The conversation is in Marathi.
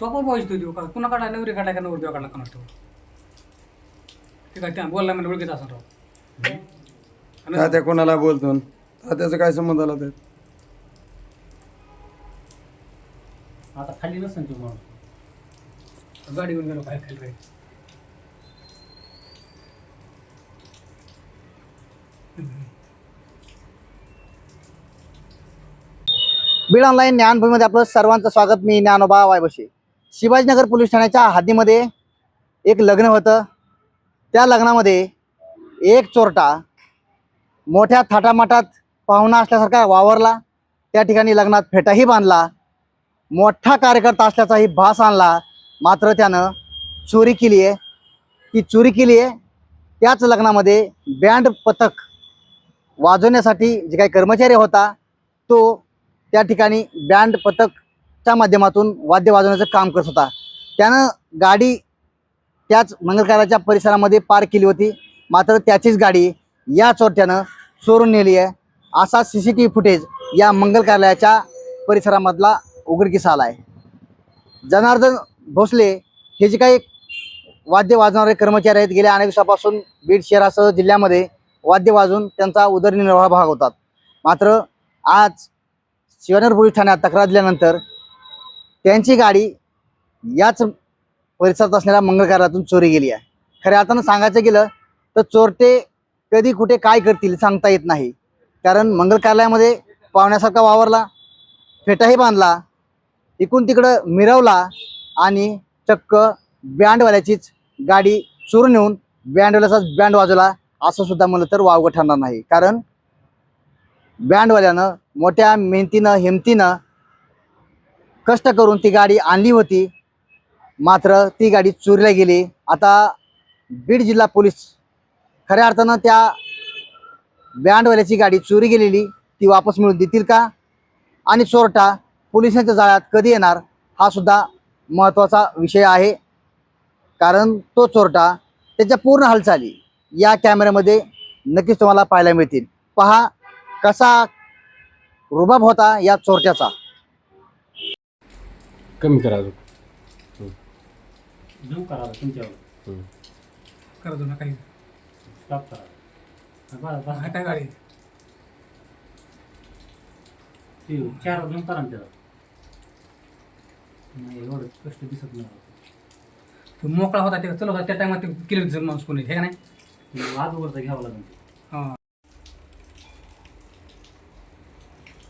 तो पण पाहिजे देऊ का? कुणा नवरी काढला का नवर देवा काढला का नसतो? ते काय त्या बोलला म्हणजे ओळखीचा असं राव आणि तात्या कोणाला बोलतो? तात्याचा काय संबंध आला त्यात? आता खाली नसेल तो माणूस. गाडी घेऊन गेलो काय खाली राहील बीड ऑनलाईन ज्ञानभूमीमध्ये आपलं सर्वांचं स्वागत. मी ज्ञानोबा वायबशी. शिवाजीनगर पोलीस ठाण्याच्या हद्दीमध्ये एक लग्न होतं. त्या लग्नामध्ये एक चोरटा मोठ्या थाटामाटात पाहुणा असल्यासारखा वावरला. त्या ठिकाणी लग्नात फेटाही बांधला. मोठा कार्यकर्ता असल्याचाही भास आणला. मात्र त्यानं चोरी केली आहे. ती चोरी केली आहे. त्याच लग्नामध्ये बँड पथक वाजवण्यासाठी जे काही कर्मचारी होता तो त्या ठिकाणी बँड पथकच्या माध्यमातून वाद्य वाजवण्याचं काम करत होता. त्यानं गाडी त्याच मंगलकाराच्या परिसरामध्ये पार्क केली होती. मात्र त्याचीच गाडी या चोरट्यानं चोरून नेली आहे. असा C C T V footage या मंगल कार्यालयाच्या परिसरामधला उघडकीस आला आहे. जनार्दन भोसले हे जे काही वाद्य वाजवणारे कर्मचारी आहेत गेल्या अनेक दिवसापासून बीड शहरासह जिल्ह्यामध्ये वाद्य वाजवून त्यांचा उदरनिर्वाह भाग होतात. मात्र आज शिवनगर पोलीस ठाण्यात तक्रार दिल्यानंतर त्यांची गाडी याच परिसरात असणाऱ्या मंगळकारातून चोरी गेली आहे. खऱ्या अर्थानं सांगायचं गेलं तर चोरटे कधी कुठे काय करतील सांगता येत नाही. कारण मंगल कार्यालयामध्ये पाहुण्यासारखा वावरला फेटाही बांधला इकडून तिकडं मिरवला आणि चक्क बँडवाल्याचीच गाडी चोरून नेऊन बँडवाल्याचाच बँड वाजवला असं सुद्धा म्हणलं तर वावगं ठरणार नाही. कारण बँडवाल्यानं मोठ्या मेहनतीनं हिमतीनं कष्ट करून ती गाडी आणली होती. मात्र ती गाडी चोरीला गेली. आता बीड जिल्हा पोलीस खऱ्या अर्थानं त्या बँडवाल्याची गाडी चोरी गेलेली ती वापस मिळून देतील का? आणि चोरटा पोलिसांच्या जाळ्यात कधी येणार हा सुद्धा महत्त्वाचा विषय आहे. कारण तो चोरटा त्याच्या पूर्ण हालचाली या कॅमेऱ्यामध्ये नक्कीच तुम्हाला पाहायला मिळतील. पहा कसा रुबाब होता या चोरट्याचा? कमी करा अजून. करा तुमच्यावर. करतो ना काही स्टॉप करा. गाडी? ते चार करा ना त्याला. नाही एवढं कष्ट दिसत नाही. तो मोकळा होता ते होता त्या टायमात ते केलं माणूस कोणी हे का नाही? अगोदरचं घ्यावं लागेल. ते. हां.